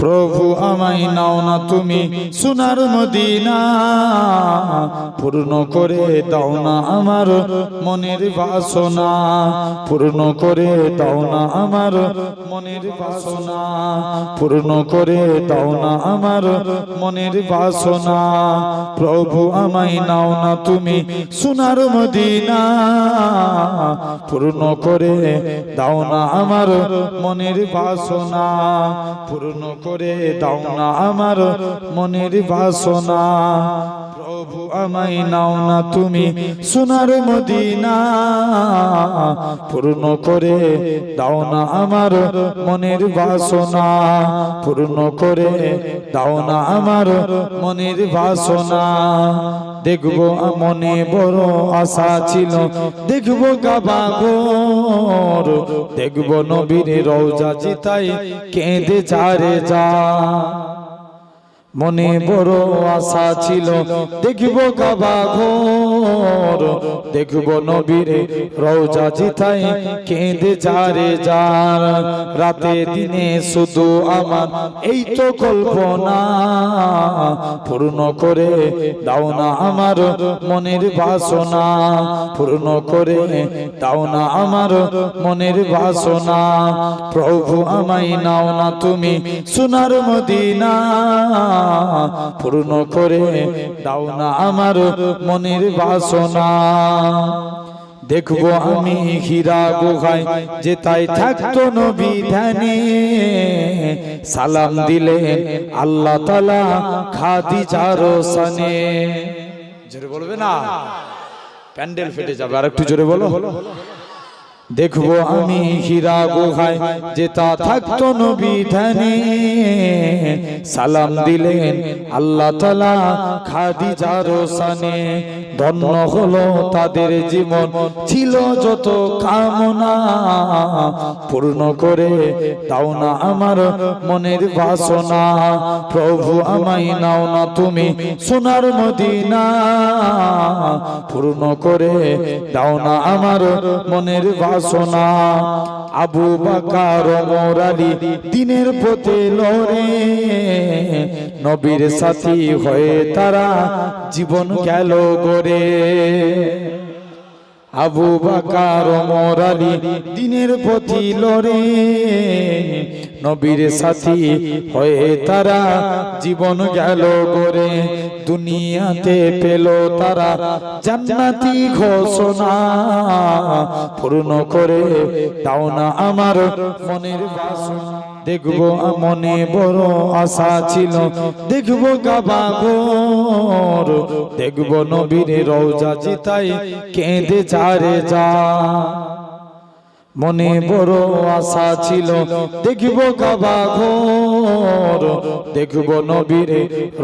প্রভু আমায় নাও না তুমি সোনার মদিনা, পূর্ণ করে দাও না আমার মনের বাসনা, পূর্ণ করে দাও না আমার মনের বাসনা, পূর্ণ করে দাও না আমার মনের বাসনা। প্রভু আমায় নাও না তুমি সোনার মদিনা, পূর্ণ করে দাও না আমার মনের বাসনা, পূর্ণ করে দাও না আমার মনের বাসনা। প্রভু, আমায় নাও না তুমি সোনার মদিনা। পূর্ণ করে দাও না আমার মনের বাসনা। পূর্ণ করে দাও না আমার মনের বাসনা। দেখব মনে বড় আশা ছিল, দেখব কাবা ঘর। দেখব নবীর রওজা জিতাই কেঁদে চারে যা। মনে বড় আশা ছিল, দেখব কাবা ঘর। দেখব নবীর রওজা জিতাই কেঁদে যারে যার। রাতে দিনে শুধু আমার এই তো কল্পনা। পূর্ণ করে দাও না আমার মনের বাসনা। পূর্ণ করে দাও না আমার মনের বাসনা। প্রভু আমায় নাও না তুমি সোনার মদিনা। পূর্ণ করে দাও না আমার মনের বাসনা। দেখব আমি হীরা গুহায় যে তাই থাকতো নবী সালাম দিলে আল্লাহ তালা খাদি চারো সানে। জোরে বলবে না? প্যান্ডেল ফেটে যাবে। আর একটু জোরে বলো। দেখব আমি হীরা গুহায় যেটা থাকতো নবী ধ্যানে। সালাম দিলেন আল্লাহ তালা খাদি যারো সানে। ধন্য হলো তাদের জীবন, ছিল যত কামনা। পূর্ণ করে দাও না আমার মনের বাসনা। প্রভু আমায় নাও না তুমি সোনার মদিনা। পূর্ণ করে দাও না আমার মনের বাসনা আবু বাকার মোরালি দিনের পথে লড়ে নবীর সাথী হয়ে তারা জীবন গেল গড়ে। আবু বাকার মোরালি দিনের পথে লড়ে নবীর সাথী হয়ে তারা জীবন গেল গড়ে। দুনিয়াতে পেল তারা জান্নাতি ঘোষণা। পূর্ণ করে দাও না আমার মনের বাসনা। দেখব মনে বড় আশা ছিল, দেখব কাবা ঘর। দেখব নবীর রওজা জিতাই কেঁদে চারে যা। মনে বড় আশা ছিল, দেখব কাবা ঘর দেখব নবীর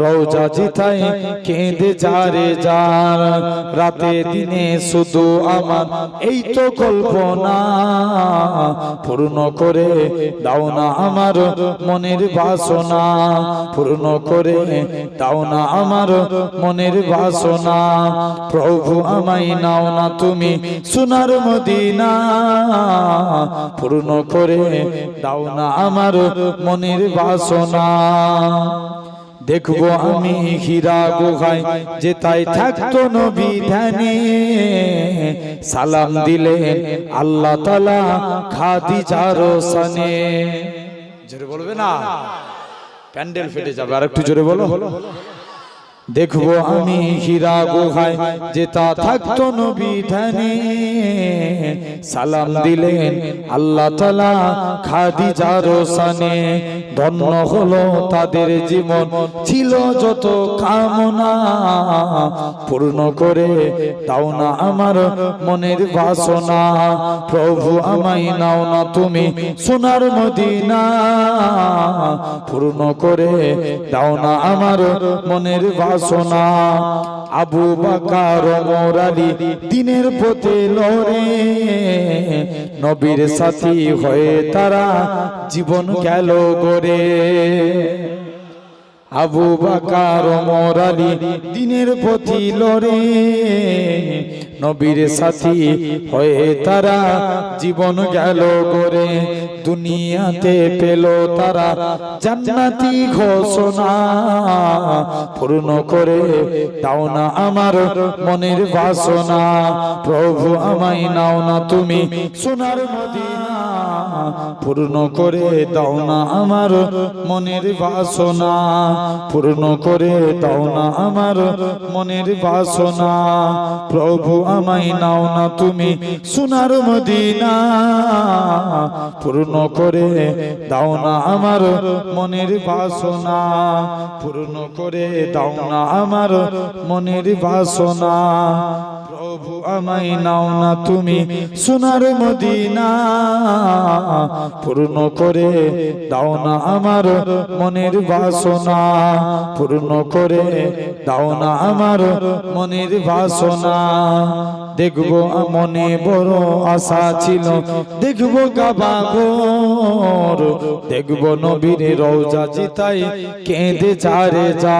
রওজা জিতাই কেঁদে যারে যার। রাতে দিনে শুধু আমার এই তো কল্পনা। পূর্ণ করে দাও না আমার মনের বাসনা। পূর্ণ করে দাও না আমার মনের বাসনা। প্রভু আমায় নাও না তুমি সোনার মদিনা। পূর্ণ করে দাও না আমার মনের বাসনা। দেখব আমি হীরা গুহায় যে তাই থাকতো নবী সালাম দিলেন আল্লাহ তালা খাদি সানে। জোরে বলবে না? প্যান্ডেল ফেটে যাবে। আর একটু জোরে বলো। দেখব আমি হীরা গুহায় যেটা থাকতো নবী সালাম দিলেন আল্লাহ তালা খাদি যারো সানে। ধন্য হলো তাদের জীবন। ছিল যত কামনা পূর্ণ করে, দাও না আমার মনের বাসনা। প্রভু, আমায় নাও না তুমি সোনার মদিনা। পূর্ণ করে, দাও না আমার মনের বাসনা। আবু বাকার মোরালি দিনের পথে লড়ে। নবীর সাথী হয়ে তারা জীবন গেল গড়ে। আবু বাকার মোরালি দিনের পথি লড়ে। নবীর সাথী হয়ে তারা জীবন গেল গড়ে। দুনিয়াতে পেল তারা জান্নাতি ঘোষণা। পূর্ণ করে দাও না আমার মনের বাসনা। প্রভু, আমায় নাও না তুমি সোনার পূর্ণ করে দাও না আমার মনের বাসনা। পূর্ণ করে দাও না আমার মনের বাসনা। প্রভু, আমায় নাও না তুমি সোনার মদিনা। পূর্ণ করে দাও না আমার মনের বাসনা। পূর্ণ করে দাও না আমার মনের বাসনা। প্রভু আমায় নাও না তুমি সোনার মদিনা। পূর্ণ করে দাও না আমার মনের বাসনা। পূর্ণ করে দাও না আমার মনের বাসনা। দেখব মনে বড় আশা ছিল। দেখব গাবা গোর দেখব নবীর রওজা জিতাই কেঁদে চারে যা।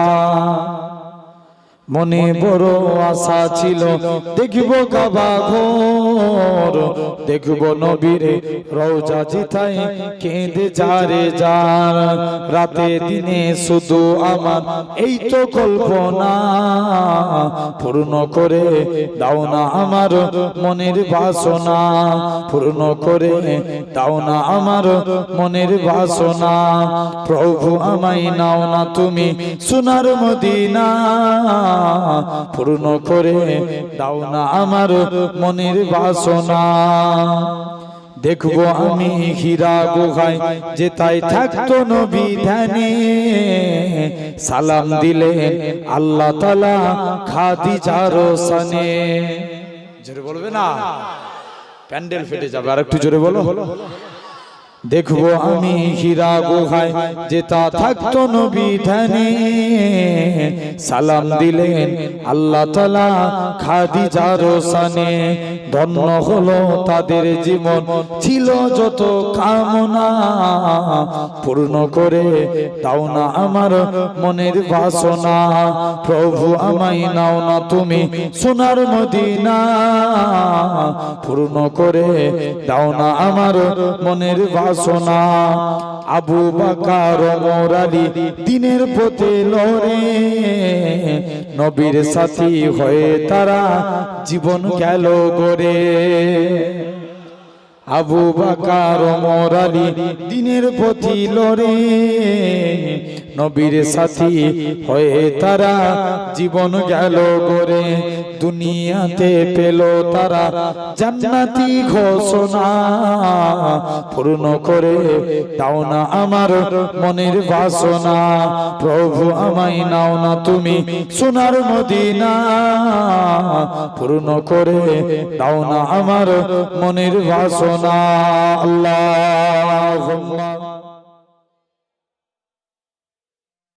মনে বড় আশা ছিল। দেখিব কাবা ঘর দেখব নবীর রওজা জিতাই কেঁদে যারে যার। রাতে দিনে শুধু আমার এই তো কল্পনা। পূর্ণ করে দাও না আমার মনের বাসনা। পূর্ণ করে দাও না আমার মনের বাসনা। প্রভু আমায় নাও না তুমি সোনার মদিনা। পূর্ণ করে দাও না আমার মনের বাসনা দেখব আমি হীরা গুহায় যে তাই থাকতো সালাম দিলে আল্লাহ তালা খাদিজার জোরে বলবে না? প্যান্ডেল ফেটে যাবে, আর একটু জোরে বলো। দেখব আমি হীরা গুহায় যেটা থাকতো নবী সালাম দিলেন আল্লাহ তালা খাদিজার সানে। ধন্য হলো তাদের জীবন। ছিল যত কামনা পূর্ণ করে দাও না আমার মনের বাসনা। প্রভু আমায় নাও না তুমি সোনার মদিনা। পূর্ণ করে দাও না আমার মনের বাসনা। আবু বাকার মোরালি দিনের পথে লড়ে। নবীর সাথী হয়ে তারা জীবন গেল গড়ে আবু বাকার মরালি দিনের পথি লড়ে নবীর সাথী হয়ে তারা জীবন গেল গড়ে। দুনিয়াতে পেল তারা জান্নাতি ঘোষণা। পূর্ণ করে দাও না আমার মনের বাসনা। প্রভু আমায় নাও না তুমি সোনার মদিনা। পূর্ণ করে দাও না আমার মনের বাসনা। আল্লাহ